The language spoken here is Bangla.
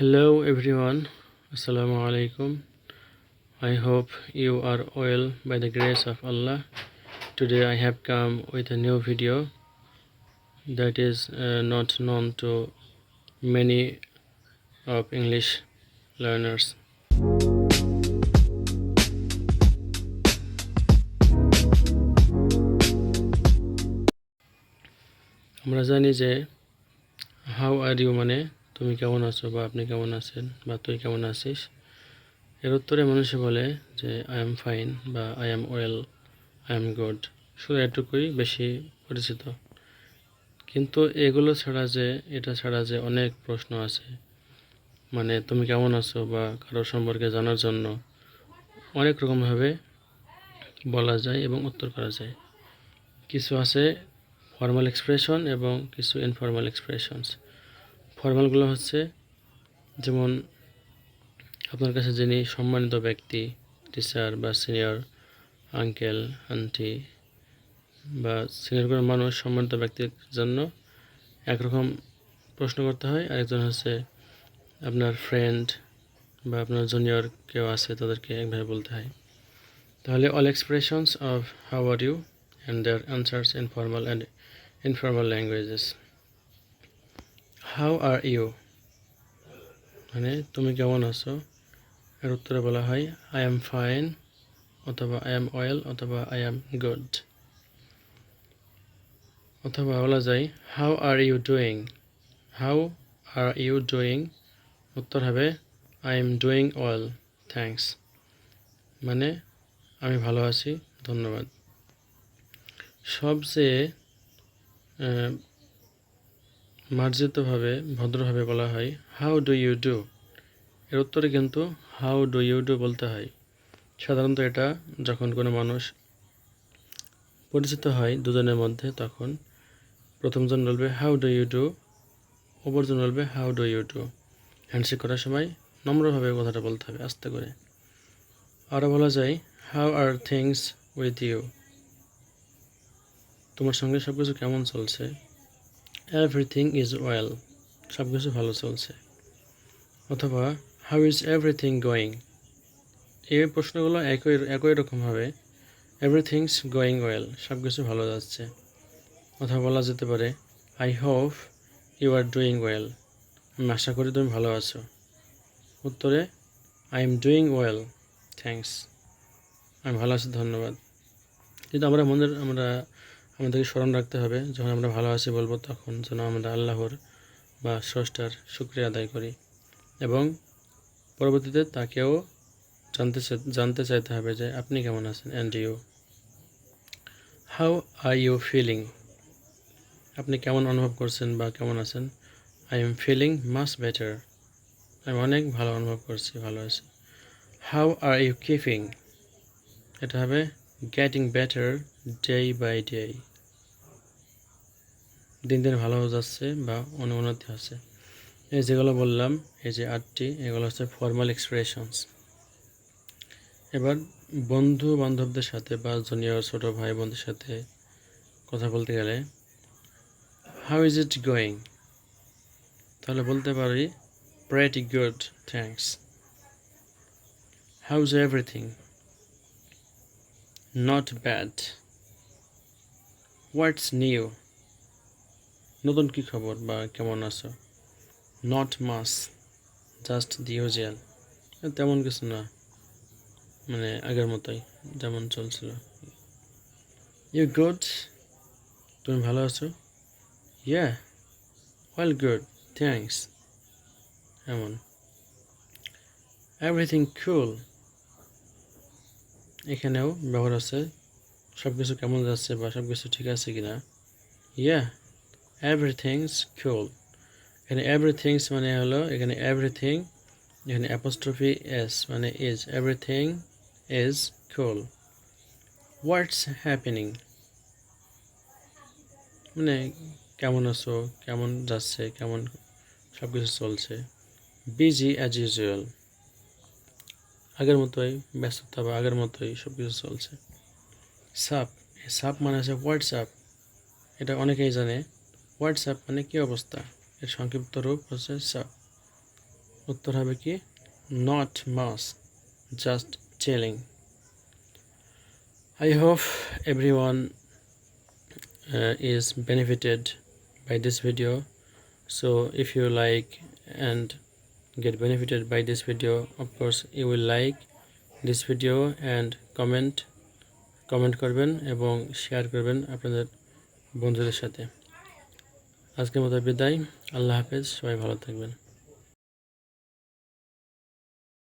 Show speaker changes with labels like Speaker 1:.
Speaker 1: Everyone, Assalamu alaikum. I hope you are well by the grace of Allah. Today I have come with a new video that is uh, not known to many of English learners. আমরা জানি যে হাউ আর ইউ মানে তুমি কেমন আছো বা আপনি কেমন আছেন বা তুই কেমন আছিস? এর উত্তরে মানুষে বলে যে আই এম ফাইন বা I am well I am good শুধু এটুকুই বেশি পরিচিত। কিন্তু এগুলো ছাড়া যে, এটা ছাড়া যে অনেক প্রশ্ন আছে। মানে তুমি কেমন আছো বা কারও সম্পর্কে জানার জন্য? অনেক রকমভাবে বলা যায় এবং উত্তর করা যায়। কিছু আছে ফর্মাল এক্সপ্রেশন এবং কিছু ইনফর্মাল এক্সপ্রেশনস ফর্মালগুলো হচ্ছে যেমন আপনার কাছে যিনি সম্মানিত ব্যক্তি টিচার বা সিনিয়র আঙ্কেল আন্টি বা সিনিয়র কোনো মানুষ সম্মানিত ব্যক্তির জন্য একরকম প্রশ্ন করতে হয়। আরেকজন হচ্ছে আপনার ফ্রেন্ড বা আপনার জুনিয়র কেউ আছে, তাদেরকে একভাবে বলতে হয়। তাহলে all expressions of how are you and their answers in formal and informal languages how are you মানে তুমি কেমন আছো? এর উত্তরে বলা হয় আই এম ফাইন অথবা আই এম অয়েল অথবা আই এম গুড অথবা বলা যায় how are you doing how are you doing উত্তর হবে I am doing well thanks মানে আমি ভালো আছি, ধন্যবাদ। সবচেয়ে মার্জিতভাবে, ভদ্রভাবে বলা হয় হাউ ডু ইউ ডু এর উত্তরে কিন্তু হাউ ডু ইউ ডু বলতে হয়। সাধারণত এটা যখন কোনো মানুষ পরিচিত হয় দুজনের মধ্যে, তখন প্রথমজন বলবে হাউ ডু ইউ ডু অপরজন বলবে how do you do handshake করার সময় নম্রভাবে কথাটা বলতে হবে, আস্তে করে। আরও বলা যায় how are things with you তোমার সঙ্গে সব কিছু কেমন চলছে? এভরিথিং ইজ ওয়েল সব কিছু ভালো চলছে। অথবা হাউ ইজ এভরিথিং গোয়িং এই প্রশ্নগুলো একই একই রকম হবে। এভরিথিংস গোয়িং ওয়েল সব কিছু ভালো যাচ্ছে। অথবা বলা যেতে পারে I hope you are doing well আমি আশা করি তুমি ভালো আছো। উত্তরে I am doing well thanks আমি ভালো আছি, ধন্যবাদ। কিন্তু আমরা মনের, আমরা আমাদেরকে স্মরণ রাখতে হবে, যখন আমরা ভালো আছি বলব তখন যেন আমরা আল্লাহর বা স্রষ্টার শুক্রিয়া আদায় করি। এবং পরবর্তীতে তাকেও জানতে জানতে চাইতে হবে যে আপনি কেমন আছেন and you how are you feeling আপনি কেমন অনুভব করছেন বা কেমন আছেন? I am feeling much better আমি অনেক ভালো অনুভব করছি, ভালো আছি। হাউ আর ইউ কিপিং এটা হবে getting better day by day দিন দিন ভালো হয়ে যাচ্ছে বা অনুন্নতি হচ্ছে। এই যেগুলো বললাম, এই যে আটটি, এগুলো হচ্ছে ফর্মাল এক্সপ্রেশনস এবার বন্ধু বান্ধবদের সাথে বা জুনিয়র ছোটো ভাই বোনদের সাথে কথা বলতে গেলে হাউ ইজ ইট গোয়িং তাহলে বলতে পারি pretty good thanks how is everything not bad what's new নতুন কি খবর বা কেমন আছো? Not much just the usual তেমন কিছু না। মানে আগের মতোই যেমন চলছিল। ইউ গুড তুমি ভালো আছো? ইয়া ওয়েল গুড থ্যাংকস এমন। এভরিথিং কুল এখানেও ব্যবহার আছে। সব কিছু কেমন যাচ্ছে বা সব কিছু ঠিক আছে কি না ইয়া এভরিথিংস কুল এখানে এভরিথিংস মানে হলো, এখানে এভরিথিং এখানে অ্যাপোস্ট্রফি এস মানে is everything is cool what's happening মানে কেমন আছো, কেমন যাচ্ছে, কেমন সব কিছু চলছে? বিজি অ্যাজ ইউজুয়াল আগের মতোই ব্যস্ততা বা আগের মতোই সব কিছু চলছে। সাপ সাপ মানে আছে হোয়াটসঅ্যাপ এটা অনেকেই জানে। হোয়াটসঅ্যাপ মানে কী অবস্থা? এর সংক্ষিপ্ত রূপ হচ্ছে সাপ। উত্তর হবে কি? Not much just chilling I hope everyone uh, is benefited by this video. So if you like and get benefited by this video, of course you will like this video and comment comment করবেন এবং শেয়ার করবেন আপনাদের বন্ধুদের সাথে আজকের মতো বিদায় আল্লাহ হাফেজ সবাই ভালো থাকবেন